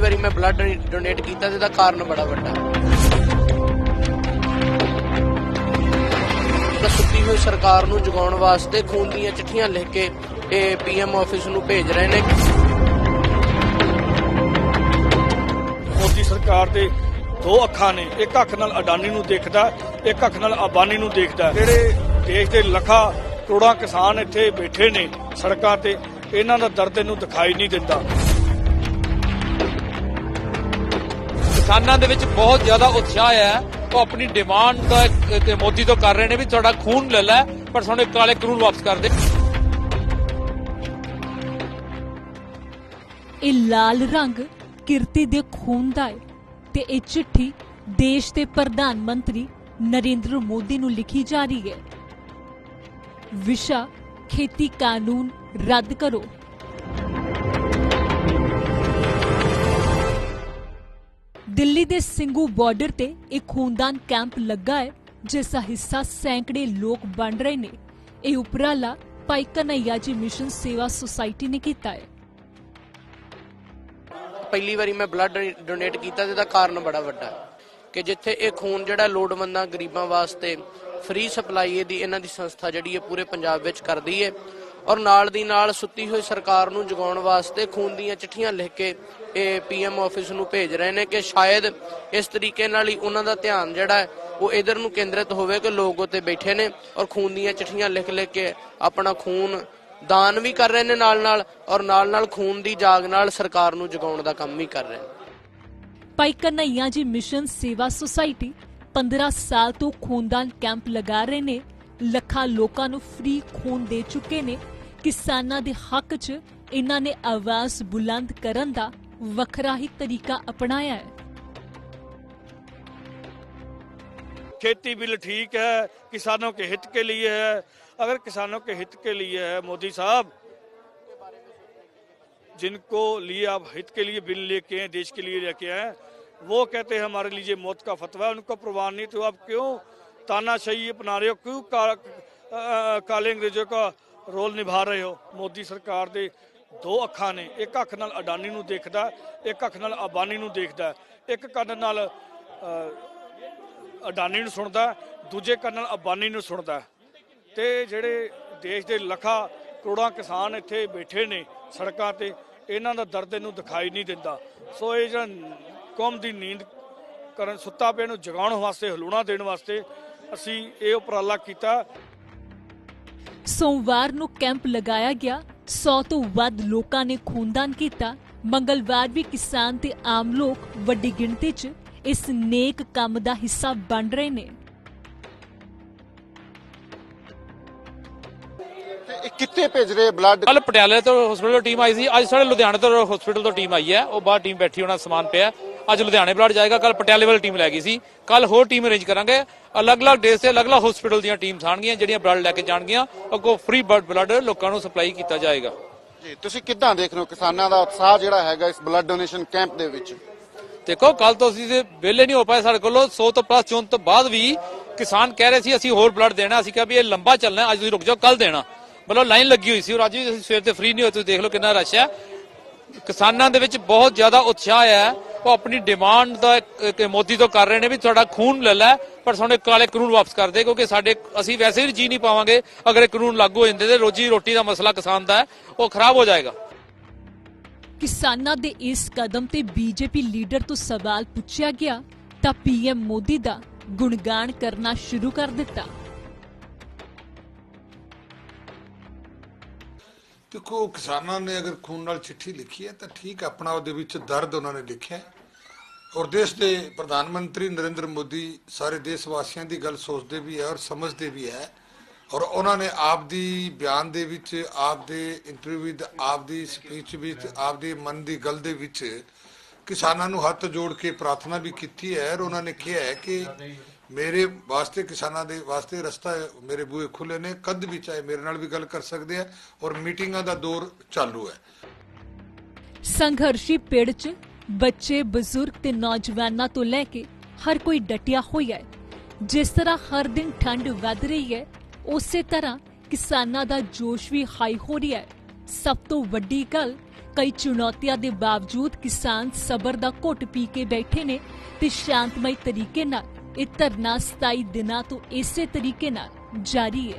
ਵਾਰੀ ਮੈਂ blood donate ਕੀਤਾ ਤੇ ਇਹਦਾ ਕਾਰਨ ਬੜਾ ਵੱਡਾ। ਸੁੱਤੀ ਹੋਈ ਸਰਕਾਰ ਨੂੰ ਜਗਾਉਣ ਵਾਸਤੇ ਖੂਨ ਦੀਆਂ ਚਿੱਠੀਆਂ ਲਿਖ ਕੇ ਇਹ ਪੀਐਮ ਆਫਿਸ ਨੂੰ ਭੇਜ ਰਹੇ ਨੇ। ਮੋਦੀ ਸਰਕਾਰ ਦੇ ਦੋ ਅੱਖਾਂ ਨੇ, ਇੱਕ ਅੱਖ ਨਾਲ ਅਡਾਨੀ ਨੂੰ ਦੇਖਦਾ, ਇੱਕ ਅੱਖ ਨਾਲ ਅਬਾਨੀ ਨੂੰ ਦੇਖਦਾ। ਜਿਹੜੇ ਦੇਸ਼ ਦੇ ਲੱਖਾਂ ਕਰੋੜਾਂ ਕਿਸਾਨ ਇੱਥੇ ਬੈਠੇ ਨੇ ਸੜਕਾਂ ਤੇ, ਇਹਨਾਂ ਦਾ ਦਰਦ ਇਹਨੂੰ ਦਿਖਾਈ ਨਹੀਂ ਦਿੰਦਾ। ਕਿਸਾਨਾਂ ਦੇ ਵਿੱਚ ਬਹੁਤ ਜ਼ਿਆਦਾ ਉਤਸ਼ਾਹ ਹੈ। ਉਹ ਆਪਣੀ ਡਿਮਾਂਡ ਦਾ ਤੇ ਮੋਦੀ ਤੋਂ ਕਰ ਰਹੇ ਨੇ ਵੀ ਤੁਹਾਡਾ ਖੂਨ ਲੈ ਲੈ, ਪਰ ਸਾਨੂੰ ਕਾਲੇ ਕਾਨੂੰਨ ਵਾਪਸ ਕਰ ਦੇ। ਇਹ ਲਾਲ ਰੰਗ ਕਿਰਤੀ ਦੇ ਖੂਨ ਦਾ ਹੈ ਤੇ ਇਹ ਚਿੱਠੀ ਦੇਸ਼ ਦੇ ਪ੍ਰਧਾਨ ਮੰਤਰੀ ਨਰਿੰਦਰ ਮੋਦੀ ਨੂੰ ਲਿਖੀ ਜਾ ਰਹੀ ਹੈ। ਵਿਸ਼ਾ ਖੇਤੀ ਕਾਨੂੰਨ ਰੱਦ ਕਰੋ। ਦਿੱਲੀ ਦੇ ਸਿੰਘੂ ਬਾਰਡਰ ਤੇ ਇੱਕ ਖੂਨਦਾਨ ਕੈਂਪ ਲੱਗਾ ਹੈ, ਜਿਸ ਦਾ ਹਿੱਸਾ ਸੈਂਕੜੇ ਲੋਕ ਬਣ ਰਹੇ ਨੇ। ਇਹ ਉਪਰਾਲਾ ਭਾਈ ਕਨਈਆ ਜੀ ਮਿਸ਼ਨ ਸੇਵਾ ਸੁਸਾਇਟੀ ਨੇ ਕੀਤਾ ਹੈ। ਪਹਿਲੀ ਵਾਰੀ ਮੈਂ ਬਲੱਡ ਡੋਨੇਟ ਕੀਤਾ ਜਿਹਦਾ ਕਾਰਨ ਬੜਾ ਵੱਡਾ ਹੈ ਕਿ ਜਿੱਥੇ ਇਹ ਖੂਨ ਜਿਹੜਾ ਲੋੜਵੰਦਾਂ ਗਰੀਬਾਂ ਵਾਸਤੇ ਫ੍ਰੀ ਸਪਲਾਈ ਇਹਦੀ ਇਹਨਾਂ ਦੀ ਸੰਸਥਾ ਜਿਹੜੀ ਹੈ ਪੂਰੇ ਪੰਜਾਬ ਵਿੱਚ ਕਰਦੀ ਹੈ। ਔਰ ਨਾਲ ਦੀ ਨਾਲ ਸੁੱਤੀ ਹੋਈ ਸਰਕਾਰ ਨੂੰ ਜਗਾਉਣ ਵਾਸਤੇ ਖੂਨ ਦੀਆਂ ਚਿੱਠੀਆਂ ਲਿਖ ਕੇ ਇਹ ਪੀਐਮ ਆਫਿਸ ਨੂੰ ਭੇਜ ਰਹੇ ਨੇ ਕਿ ਸ਼ਾਇਦ ਇਸ ਤਰੀਕੇ ਨਾਲ ਹੀ ਉਹਨਾਂ ਦਾ ਧਿਆਨ ਜਿਹੜਾ ਹੈ ਉਹ ਇਧਰ ਨੂੰ ਕੇਂਦਰਿਤ ਹੋਵੇ ਕਿ ਲੋਕ ਉੱਤੇ ਬੈਠੇ ਨੇ ਔਰ ਖੂਨ ਦੀਆਂ ਚਿੱਠੀਆਂ ਲਿਖ ਲਿਖ ਕੇ ਆਪਣਾ ਖੂਨ ਦਾਨ ਵੀ ਕਰ ਰਹੇ ਨੇ ਨਾਲ ਨਾਲ ਔਰ ਨਾਲ ਨਾਲ ਖੂਨ ਦੀ ਜਾਗ ਨਾਲ ਸਰਕਾਰ ਨੂੰ ਜਗਾਉਣ ਦਾ ਕੰਮ ਵੀ ਕਰ ਰਹੇ ਨੇ। ਭਾਈ ਕਨਈਆ ਜੀ ਮਿਸ਼ਨ ਸੇਵਾ ਸੁਸਾਇਟੀ 15 ਸਾਲ ਤੋਂ ਖੂਨਦਾਨ ਕੈਂਪ ਲਗਾ ਰਹੇ ਨੇ। ਲੱਖਾਂ ਲੋਕਾਂ ਨੂੰ ਫ੍ਰੀ ਖੂਨ ਦੇ ਚੁੱਕੇ ਨੇ। ਕਿਸਾਨਾਂ ਦੇ ਹੱਕ 'ਚ ਇਹਨਾਂ ਨੇ ਆਵਾਜ਼ ਬੁਲੰਦ ਕਰਨ ਦਾ ਵੱਖਰਾ ਹੀ ਤਰੀਕਾ ਅਪਣਾਇਆ ਹੈ खेती बिल ठीक है किसानों के हित के लिए है अगर किसानों के हित के लिए है मोदी साहब जिनको लिए आप हित के लिए बिल लेके हैं देश के लिए लेके आए वो कहते हैं हमारे लिए मौत का फतवा है उनको प्रवान नहीं तो आप क्यों तानाशाही अपना रहे हो क्यों का, अ, काले अंग्रेजों का ਰੋਲ ਨਿਭਾ ਰਹੇ ਹੋ। ਮੋਦੀ ਸਰਕਾਰ ਦੇ ਦੋ ਅੱਖਾਂ ਨੇ। ਇੱਕ ਅੱਖ ਨਾਲ ਅਡਾਨੀ ਨੂੰ ਦੇਖਦਾ, ਇੱਕ ਅੱਖ ਨਾਲ ਅਬਾਨੀ ਨੂੰ ਦੇਖਦਾ। ਇੱਕ ਕੰਨ ਨਾਲ ਅਡਾਨੀ ਨੂੰ ਸੁਣਦਾ, ਦੂਜੇ ਕੰਨ ਨਾਲ ਅਬਾਨੀ ਨੂੰ ਸੁਣਦਾ। ਤੇ ਜਿਹੜੇ ਦੇਸ਼ ਦੇ ਲੱਖਾਂ ਕਰੋੜਾਂ ਕਿਸਾਨ ਇੱਥੇ ਬੈਠੇ ਨੇ ਸੜਕਾਂ ਤੇ, ਇਹਨਾਂ ਦਾ ਦਰਦ ਇਹਨੂੰ ਦਿਖਾਈ ਨਹੀਂ ਦਿੰਦਾ। ਸੋ ਇਹ ਜਿਹੜਾ ਕੌਮ ਦੀ ਨੀਂਦ ਕਰਨ, ਸੁੱਤਾ ਪਿਆ ਨੂੰ ਜਗਾਉਣ ਵਾਸਤੇ, ਹਲੂਣਾ ਦੇਣ ਵਾਸਤੇ ਅਸੀਂ ਇਹ ਉਪਰਾਲਾ ਕੀਤਾ। ਸੋਮਵਾਰ ਨੂੰ ਕੈਂਪ ਲਗਾਇਆ ਗਿਆ। 100 ਤੋਂ ਵੱਧ ਲੋਕਾਂ ਨੇ ਖੂਨਦਾਨ ਕੀਤਾ। ਮੰਗਲਵਾਰ ਵੀ ਕਿਸਾਨ ਤੇ ਆਮ ਲੋਕ ਵੱਡੀ ਗਿਣਤੀ 'ਚ ਇਸ ਨੇਕ ਕੰਮ ਦਾ ਹਿੱਸਾ ਬਣ ਰਹੇ ਨੇ। ਕਿੱਥੇ ਭੇਜ ਰਹੇ ਬਲੱਡ ਕੱਲ ਪਟਿਆਲੇ ਤੋਂ ਹਸਪੀਟਲ ਤੋਂ ਟੀਮ ਆਈ ਸੀ। ਅੱਜ ਸਾਡੇ ਲੁਧਿਆਣੇ ਤੋਂ ਹਸਪੀਟਲ ਤੋਂ ਟੀਮ ਆਈ ਹੈ। ਉਹ ਬਾਹਰ ਟੀਮ ਬੈਠੀ ਉਹਨਾਂ ਸਮਾਨ ਪਿਆ। ਅੱਜ ਲੁਧਿਆਣੇ ਬਲੱਡ ਜਾਏਗਾ। ਕੱਲ ਪਟਿਆਲੇ ਵਾਲੀ ਟੀਮ ਲੈ ਗਈ ਸੀ। ਕੱਲ ਹੋਰ ਟੀਮ ਅਰੇਂਜ ਕਰਾਂਗੇ। ਅਲੱਗ-ਅਲੱਗ ਡੇਸ ਤੇ ਅਲੱਗ-ਅਲੱਗ ਹਸਪੀਟਲ ਦੀਆਂ ਟੀਮਸ ਆਣਗੀਆਂ ਜਿਹੜੀਆਂ ਬਲੱਡ ਲੈ ਕੇ ਜਾਣਗੀਆਂ। ਅੱਗੋਂ ਫ੍ਰੀ ਬਲੱਡ ਲੋਕਾਂ ਨੂੰ ਸਪਲਾਈ ਕੀਤਾ ਜਾਏਗਾ। ਜੀ ਤੁਸੀਂ ਕਿੱਦਾਂ ਦੇਖ ਰਹੇ ਹੋ ਕਿਸਾਨਾਂ ਦਾ ਉਤਸ਼ਾਹ ਜਿਹੜਾ ਹੈਗਾ ਇਸ ਬਲੱਡ ਡੋਨੇਸ਼ਨ ਕੈਂਪ ਦੇ ਵਿੱਚ? ਦੇਖੋ ਕੱਲ ਤੋਂ ਅਸੀਂ ਵਿਹਲੇ ਨਹੀਂ ਹੋ ਪਾਏ ਸਾਡੇ ਕੋਲੋਂ। 100 ਤੋਂ ਪਲੱਸ ਚੋਣ ਤੋਂ ਬਾਅਦ ਵੀ ਕਿਸਾਨ ਕਹਿ ਰਹੇ ਸੀ ਅਸੀਂ ਹੋਰ ਬਲੱਡ ਦੇਣਾ। ਅਸੀਂ ਕਿਹਾ ਵੀ ਇਹ ਲੰਬਾ ਚੱਲਣਾ ਅੱਜ ਤੁਸੀਂ ਰੁਕ ਜਾਓ ਕੱਲ ਦੇਣਾ। ਮਤਲਬ ਲਾਈਨ ਲੱਗੀ ਹੋਈ ਸੀ ਔਰ ਅੱਜ ਵੀ ਅਸੀਂ ਸਵੇਰ ਤੇ ਫ੍ਰੀ ਨਹੀਂ ਹੋਏ, ਤੁਸੀਂ ਦੇਖ ਲਓ ਕਿੰਨਾ ਰਸ਼ ਹੈ। ਕਿਸਾਨਾਂ ਦੇ ਵਿੱਚ ਬਹੁਤ ਜ਼ਿਆਦਾ ਉਤਸ਼ਾਹ ਹੈ, ਉਹ ਆਪਣੀ ਡਿਮਾਂਡ ਦਾ ਮੋਦੀ ਤੋਂ ਕਰ ਰਹੇ ਨੇ ਵੀ ਤੁਹਾਡਾ ਖੂਨ ਲੈ ਲੈ, ਪਰ ਸਾਨੂੰ ਕਾਲੇ ਕਾਨੂੰਨ ਵਾਪਸ ਕਰ ਦੇ, ਕਿਉਂਕਿ ਸਾਡੇ, ਅਸੀਂ ਵੈਸੇ ਵੀ ਜੀ ਨਹੀਂ ਪਾਵਾਂਗੇ ਅਗਰ ਇਹ ਕਾਨੂੰਨ ਲਾਗੂ ਹੋ ਜਾਂਦੇ ਤੇ ਰੋਜੀ ਰੋਟੀ ਦਾ ਮਸਲਾ ਕਿਸਾਨ ਦਾ ਹੈ, ਉਹ ਖਰਾਬ ਹੋ ਜਾਏਗਾ। ਕਿਸਾਨਾਂ ਦੇ ਇਸ ਕਦਮ ਤੇ ਬੀਜੇਪੀ ਲੀਡਰ ਤੋਂ ਸਵਾਲ ਪੁੱਛਿਆ ਗਿਆ, ਤਾਂ ਪੀਐਮ ਮੋਦੀ ਦਾ ਗੁਣਗਾਨ ਕਰਨਾ ਸ਼ੁਰੂ ਕਰ ਦਿੱਤਾ। ਦੇਖੋ ਕਿਸਾਨਾਂ ਨੇ ਅਗਰ ਖੂਨ ਨਾਲ ਚਿੱਠੀ ਲਿਖੀ ਹੈ ਤਾਂ ਠੀਕ ਹੈ, ਆਪਣਾ ਉਹਦੇ ਵਿੱਚ ਦਰਦ ਉਹਨਾਂ ਨੇ ਲਿਖਿਆ ਔਰ ਦੇਸ਼ ਦੇ ਪ੍ਰਧਾਨ ਮੰਤਰੀ ਨਰਿੰਦਰ ਮੋਦੀ ਸਾਰੇ ਦੇਸ਼ ਵਾਸੀਆਂ ਦੀ ਗੱਲ ਸੋਚਦੇ ਵੀ ਹੈ ਔਰ ਸਮਝਦੇ ਵੀ ਹੈ। ਔਰ ਉਹਨਾਂ ਨੇ ਆਪ ਦੀ ਬਿਆਨ ਦੇ ਵਿੱਚ ਆਪ ਦੇ ਇੰਟਰਵਿਊ ਵਿੱਚ ਆਪ ਦੀ ਸਪੀਚ ਵਿੱਚ ਆਪ ਦੇ ਮਨ ਦੀ ਗੱਲ ਦੇ ਵਿੱਚ ਕਿਸਾਨਾਂ ਨੂੰ ਹੱਥ ਜੋੜ ਕੇ ਪ੍ਰਾਰਥਨਾ ਵੀ ਕੀਤੀ ਹੈ। ਔਰ ਉਹਨਾਂ ਨੇ ਕਿਹਾ ਹੈ ਕਿ ਮੇਰੇ ਵਾਸਤੇ, ਕਿਸਾਨਾਂ ਦੇ ਵਾਸਤੇ ਰਸਤਾ ਮੇਰੇ ਬੂਹੇ ਖੁੱਲੇ ਨੇ, ਕਦ ਵੀ ਚਾਹੇ ਮੇਰੇ ਨਾਲ ਵੀ ਗੱਲ ਕਰ ਸਕਦੇ ਆ ਔਰ ਮੀਟਿੰਗਾਂ ਦਾ ਦੌਰ ਚਾਲੂ ਹੈ। ਸੰਘਰਸ਼ੀ ਪਿੜ 'ਚ ਬੱਚੇ, ਬਜ਼ੁਰਗ ਤੇ ਨੌਜਵਾਨਾਂ ਤੋਂ ਲੈ ਕੇ ਹਰ ਕੋਈ ਡਟਿਆ ਹੋਇਆ ਹੈ। ਜਿਸ ਤਰ੍ਹਾਂ ਹਰ ਦਿਨ ਠੰਡ ਵੱਧ ਰਹੀ ਹੈ, ਉਸੇ ਤਰ੍ਹਾਂ ਕਿਸਾਨਾਂ ਦਾ ਜੋਸ਼ ਵੀ ਹਾਈ ਹੋ ਰਿਹਾ ਹੈ। ਸਭ ਤੋਂ ਵੱਡੀ ਗੱਲ ਕਈ ਚੁਣੌਤੀਆਂ ਦੇ ਬਾਵਜੂਦ ਕਿਸਾਨ ਸਬਰ ਦਾ ਘੁੱਟ ਪੀ ਕੇ ਬੈਠੇ ਨੇ ਤੇ ਸ਼ਾਂਤਮਈ ਤਰੀਕੇ ਨਾਲ ਇਹ ਧਰਨਾ 27 ਦਿਨਾਂ ਤੋਂ ਇਸੇ ਤਰੀਕੇ ਨਾਲ ਜਾਰੀ ਹੈ।